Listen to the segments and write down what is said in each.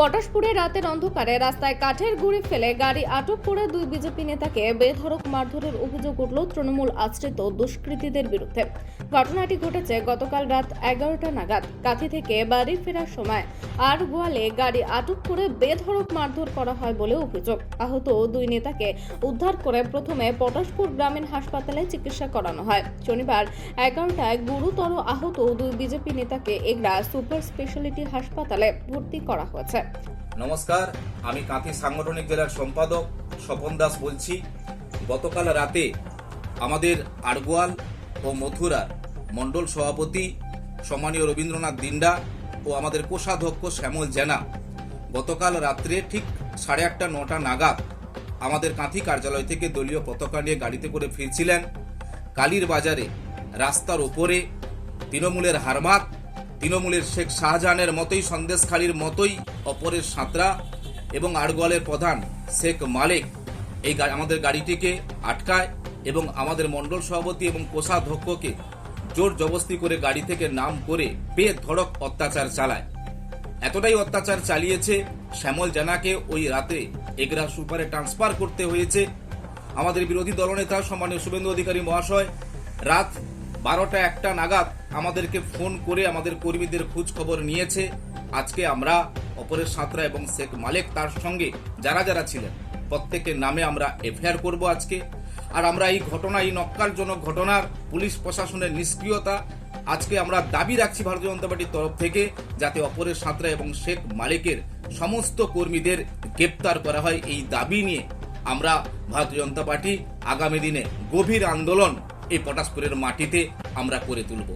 পটাশপুরে রাতের অন্ধকারে রাস্তায় কাঠের গুঁড়ি ফেলে গাড়ি আটক করে দুই বিজেপি নেতাকে বেধরক মারধরের অভিযোগ উঠল তৃণমূল আশ্রিত দুষ্কৃতীদের বিরুদ্ধে। ঘটনাটি ঘটেছে গতকাল রাত এগারোটা নাগাদ। কাঁথি থেকে বাড়ি ফেরার সময় আর গোয়ালে গাড়ি আটক করে বেধড়ক মারধর করা হয় বলে অভিযোগ। আহত দুই নেতাকে উদ্ধার করে প্রথমে পটাশপুর গ্রামীণ হাসপাতালে চিকিৎসা করানো হয়। শনিবার এগারোটায় গুরুতর আহত দুই বিজেপি নেতাকে এগরা সুপার স্পেশালিটি হাসপাতালে ভর্তি করা হয়েছে। নমস্কার, আমি কাঁথি সাংগঠনিক জেলার সম্পাদক স্বপন দাস বলছি। গতকাল রাতে আমাদের আড়গোয়াল ও মথুরার মণ্ডল সভাপতি সম্মানীয় রবীন্দ্রনাথ দিন্ডা ও আমাদের কোষাধ্যক্ষ শ্যামল জেনা। গতকাল রাত্রে ঠিক সাড়ে আটটা, নটা নাগাদ আমাদের কাঁথি কার্যালয় থেকে দলীয় পতাকা নিয়ে গাড়িতে করে ফিরছিলেন কালীর বাজারে। রাস্তার ওপরে তৃণমূলের হারমাত, তৃণমূলের শেখ শাহজাহানের মতোই সন্দেশখালীর মতোই অপরের সাঁতরা এবং আড়গোয়ালের প্রধান শেখ মালিক এই আমাদের গাড়িটিকে আটকায় এবং আমাদের মণ্ডল সভাপতি এবং কোষাধ্যক্ষকে জোর জবস্তি করে গাড়ি থেকে নাম করে পে ধড়ক অত্যাচার চালায়। এতটাই অত্যাচার চালিয়েছে শ্যামল জানাকে ওই রাতে এগরা সুপারে ট্রান্সফার করতে হয়েছে। আমাদের বিরোধী দলনেতা সম্মানীয় শুভেন্দু অধিকারী মহাশয়, রাত বারোটা একটা নাগাদ আমাদেরকে ফোন করে আমাদের কর্মীদের খোঁজ খবর নিয়েছে। আজকে আমরা অপরের সাঁতরা এবং শেখ মালেক তার সঙ্গে যারা যারা ছিলেন, প্রত্যেকের নামে আমরা এফআইআর করব আজকে। আর আমরা এই ঘটনা, এই নক্কারজনক ঘটনার পুলিশ প্রশাসনের নিষ্ক্রিয়তা আজকে আমরা দাবি রাখছি ভারতীয় জনতা পার্টির তরফ থেকে যাতে অপরের সাঁতরা এবং শেখ মালিকের সমস্ত কর্মীদের গ্রেপ্তার করা হয়। এই দাবি নিয়ে আমরা ভারতীয় জনতা পার্টি আগামী দিনে গভীর আন্দোলন এই পটাশপুরের মাটিতে আমরা করে তুলব।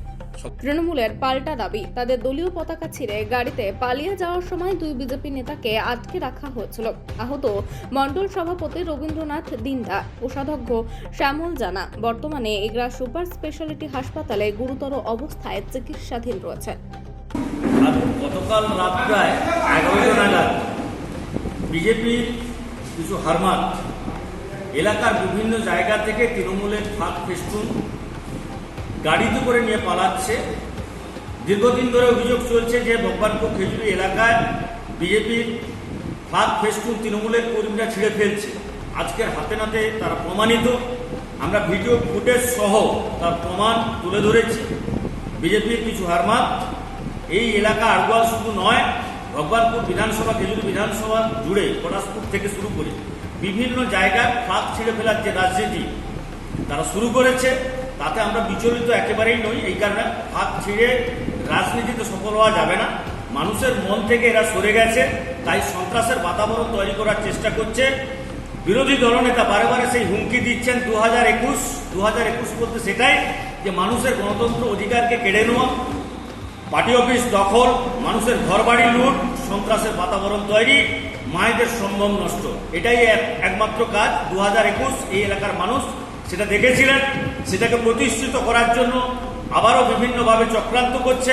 তৃণমূলের পাল্টা দাবি। তাদের দলীয় পতাকা ছিঁড়ে গাড়িতে পালিয়ে যাওয়ার সময় দুই বিজেপি নেতাকে আটকে রাখা হয়েছিল। আহত মণ্ডল সভাপতি রবীন্দ্রনাথ দিন্দা কোষাধ্যক্ষ শ্যামল জানা। বর্তমানে এগরা সুপার স্পেশালিটি হাসপাতালে গুরুতর অবস্থায় চিকিৎসাধীন রয়েছে। গতকাল রাত প্রায় এগারোটা নাগাদ বিজেপির কিছু হারমাত এলাকার বিভিন্ন জায়গা থেকে তৃণমূলের ফাঁক ফেস্টুন গাড়িতে করে নিয়ে পালাচ্ছে। দীর্ঘদিন ধরে অভিযোগ চলছে যে ভগবানপুর খেজুরি এলাকায় বিজেপির ফাঁক ফেস্টুন তৃণমূলের কর্মীরা ছিঁড়ে ফেলছে। আজকের হাতে নাতে তারা প্রমাণিত। আমরা ভিডিও ফুটেজ সহ তার প্রমাণ তুলে ধরেছি। বিজেপির কিছু হারমাত এই এলাকা আরগোয়াল শুধু নয়, ভগবানপুর বিধানসভা, খেজুরি বিধানসভা জুড়ে পটাশপুর থেকে শুরু করে বিভিন্ন জায়গায় ফাঁক ছিঁড়ে ফেলার যে রাজনীতি তারা শুরু করেছে। তাতে আমরা বিচলিত একেবারেই নই, এই কারণে হাত ছিঁড়ে রাজনীতিতে সফল হওয়া যাবে না। মানুষের মন থেকে এরা সরে গেছে, তাই সন্ত্রাসের বাতাবরণ তৈরি করার চেষ্টা করছে। বিরোধী দলনেতা বারে বারে সেই হুমকি দিচ্ছেন দু হাজার একুশ দু হাজার একুশ বলতে সেটাই যে মানুষের গণতন্ত্র অধিকারকে কেড়ে নেওয়া, পার্টি অফিস দখল, মানুষের ঘরবাড়ি লুট, সন্ত্রাসের বাতাবরণ তৈরি, মায়েদের সম্ভব নষ্ট। এটাই এক- একমাত্র কাজ। দু হাজার একুশ এই এলাকার মানুষ সেটা দেখেছিলেন। সেটাকে প্রতিষ্ঠিত করার জন্য আবারও বিভিন্নভাবে চক্রান্ত করছে,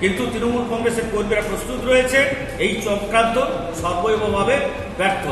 কিন্তু তৃণমূল কংগ্রেসের কর্মীরা প্রস্তুত রয়েছে। এই চক্রান্ত সর্বৈবভাবে ব্যর্থ।